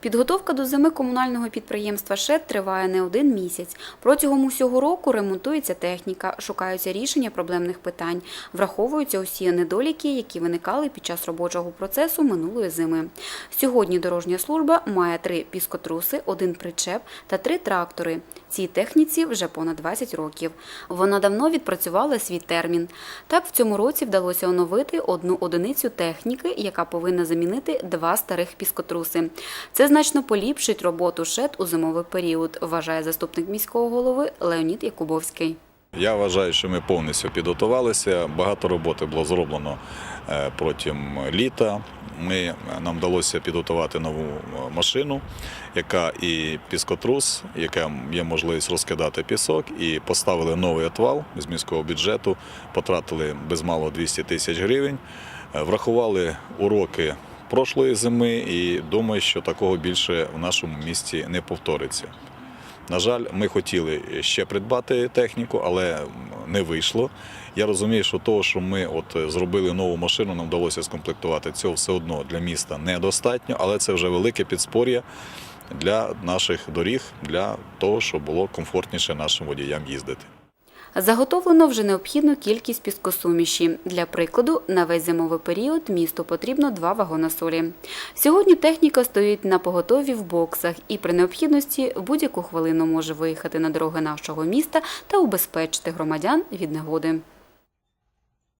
Підготовка до зими комунального підприємства ШЕД триває не один місяць. Протягом усього року ремонтується техніка, шукаються рішення проблемних питань, враховуються усі недоліки, які виникали під час робочого процесу минулої зими. Сьогодні дорожня служба має три піскотруси, один причеп та три трактори. Цій техніці вже понад 20 років. Вона давно відпрацювала свій термін. Так, в цьому році вдалося оновити одну одиницю техніки, яка повинна замінити два старих піскотруси. Це значно поліпшить роботу ШЕД у зимовий період, вважає заступник міського голови Леонід Якубовський. Я вважаю, що ми повністю підготувалися. Багато роботи було зроблено е, протягом літа. Ми, нам вдалося підготувати нову е, машину, яка і піскотрус, яка є можливість розкидати пісок, і поставили новий отвал з міського бюджету, потратили без мало 200 тисяч гривень, Е, врахували уроки прошлої зими і думаю, що такого більше в нашому місті не повториться. На жаль, ми хотіли ще придбати техніку, але не вийшло. Я розумію, що того, що ми от зробили нову машину, нам вдалося скомплектувати. Цього все одно для міста недостатньо, але це вже велике підспор'я для наших доріг, для того, щоб було комфортніше нашим водіям їздити. Заготовлено вже необхідну кількість піскосуміші. Для прикладу, на весь зимовий період місту потрібно два вагона солі. Сьогодні техніка стоїть на поготові в боксах і при необхідності в будь-яку хвилину може виїхати на дороги нашого міста та убезпечити громадян від негоди.